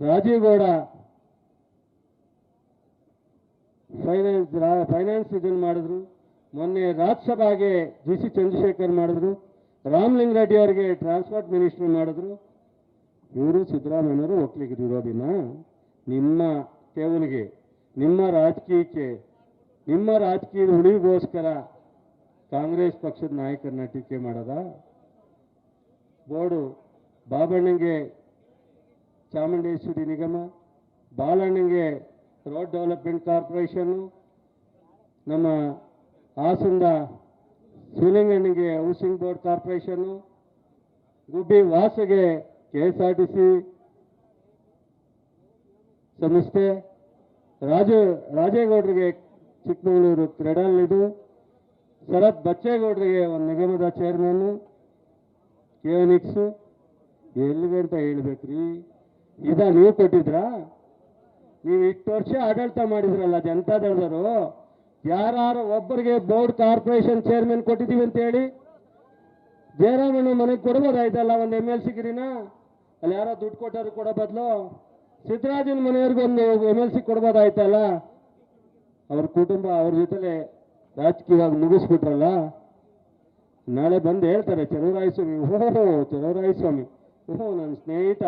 Rajiv Gowda finance finance ಇದನ್ನು ಮಾಡಿದ್ರು. ಮೊನ್ನೆ ರಾಜ್ಯಸಭಾಗೆ ಜಿ ಸಿ ಚಂದ್ರಶೇಖರ್ ಮಾಡಿದ್ರು. ರಾಮಲಿಂಗಾರೆಡ್ಡಿ ಅವರಿಗೆ ಟ್ರಾನ್ಸ್ಪೋರ್ಟ್ ಮಿನಿಸ್ಟರ್ ಮಾಡಿದ್ರು. ಇವರು ಸಿದ್ದರಾಮಯ್ಯನವರು ಒಕ್ಕಲಿಗರು ಇರೋದಿನ ನಿಮ್ಮ ಕೇವಲಿಗೆ ನಿಮ್ಮ ರಾಜಕೀಯಕ್ಕೆ, ನಿಮ್ಮ ರಾಜಕೀಯದ ಉಳಿವಿಗೋಸ್ಕರ ಕಾಂಗ್ರೆಸ್ ಪಕ್ಷದ ನಾಯಕರನ್ನ ಟೀಕೆ ಮಾಡೋದ. ಬೋರ್ಡು ಬಾಬಣ್ಣಂಗೆ ಚಾಮುಂಡೇಶ್ವರಿ ನಿಗಮ ಬಾಳಣ್ಣಿಗೆ ರೋಡ್ ಡೆವಲಪ್ಮೆಂಟ್ ಕಾರ್ಪೊರೇಷನ್ನು ನಮ್ಮ ಹಾಸನದ ಶಿವಲಿಂಗಣ್ಣಗೆ ಹೌಸಿಂಗ್ ಬೋರ್ಡ್ ಕಾರ್ಪೊರೇಷನ್ನು Gubbi ವಾಸಗೆ K S R T C ಸಂಸ್ಥೆ, ರಾಜ, ರಾಜೇಗೌಡರಿಗೆ ಚಿಕ್ಕಮಗಳೂರು ಕ್ರೆಡಲ್ ಇದು ಶರತ್ ಬಚ್ಚೇಗೌಡರಿಗೆ ಒಂದು ನಿಗಮದ ಚೇರ್ಮನ್ನು ಕೇವನಿಕ್ಸು ಎಲ್ಲಿಗೆ ಅಂತ ಹೇಳ್ಬೇಕ್ರಿ? ಇದ ನೀವು ಕೊಟ್ಟಿದ್ರ? ನೀವು ಇಷ್ಟು ವರ್ಷ ಆಡಳಿತ ಮಾಡಿದ್ರಲ್ಲ ಜನತಾದಳದವರು ಯಾರು ಒಬ್ಬರಿಗೆ ಬೋರ್ಡ್ ಕಾರ್ಪೊರೇಷನ್ ಚೇರ್ಮನ್ ಕೊಟ್ಟಿದ್ದೀವಿ ಅಂತ ಹೇಳಿ ಜಯರಾಮಣ್ಣ ಮನೆಗೆ ಕೊಡ್ಬೋದಾಯ್ತಲ್ಲ ಒಂದು ಎಂ ಎಲ್ ಸಿಗಿರಿನ ಅಲ್ಲಿ ಯಾರೋ ದುಡ್ಡು ಕೊಟ್ಟವ್ರು ಕೊಡೋ ಬದಲು? ಸಿದ್ದರಾಜನ ಮನೆಯವ್ರಿಗೆ ಒಂದು ಎಂ ಎಲ್ ಸಿ ಕೊಡ್ಬೋದಾಯ್ತಲ್ಲ? ಅವ್ರ ಕುಟುಂಬ ಅವ್ರ ಜೊತೆಲೆ ರಾಜಕೀಯವಾಗಿ ಮುಗಿಸ್ಬಿಟ್ರಲ್ಲ ನಾಳೆ ಬಂದು ಹೇಳ್ತಾರೆ ಚಲುವರಾಯ ಸ್ವಾಮಿ ಓಹೋ ಚಲುವರಾಯ ಸ್ವಾಮಿ ಓಹೋ ನನ್ನ ಸ್ನೇಹಿತ.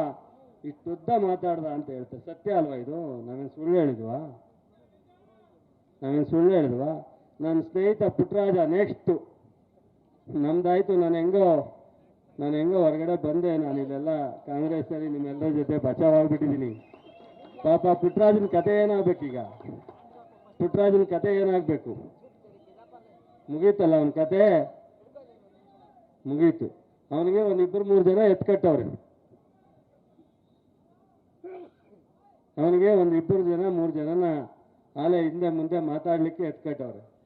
ಇಷ್ಟುದ್ದ ಮಾತಾಡ್ದ ಅಂತ ಹೇಳ್ತಾರೆ ಸತ್ಯ ಅಲ್ವಾ ಇದು? ನಾವೇನು ಸುಳ್ಳು ಹೇಳಿದ್ವಾ? ನಾವೇನು ಸುಳ್ಳು ಹೇಳಿದ್ವಾ? ನನ್ನ ಸ್ನೇಹಿತ ಪುಟ್ಟರಾಜ ನೆಕ್ಸ್ಟು. ನಮ್ದಾಯ್ತು, ನಾನು ಹೆಂಗೋ ನಾನು ಹೆಂಗೋ ಹೊರಗಡೆ ಬಂದೆ. ನಾನು ಇಲ್ಲೆಲ್ಲ ಕಾಂಗ್ರೆಸ್ಸಲ್ಲಿ ನಿಮ್ಮೆಲ್ಲರ ಜೊತೆ ಬಚಾವಾಗ್ಬಿಟ್ಟಿದ್ದೀನಿ ಪಾಪ ಪುಟ್ಟರಾಜನ ಕತೆ ಏನಾಗ್ಬೇಕೀಗ? ಪುಟ್ಟರಾಜನ ಕತೆ ಏನಾಗಬೇಕು? ಮುಗೀತಲ್ಲ ಅವನ ಕತೆ? ಮುಗೀತು. ಅವನಿಗೆ ಒಂದು ಇಬ್ಬರು ಮೂರು ಜನ ಎತ್ಕಟ್ಟವ್ರೆ ಅವನಿಗೆ ಒಂದು ಇಬ್ಬರು ಜನ ಮೂರು ಜನನ ಆಲೆ ಹಿಂದೆ ಮುಂದೆ ಮಾತಾಡಲಿಕ್ಕೆ ಎತ್ಕಟ್ಟವ್ರೆ.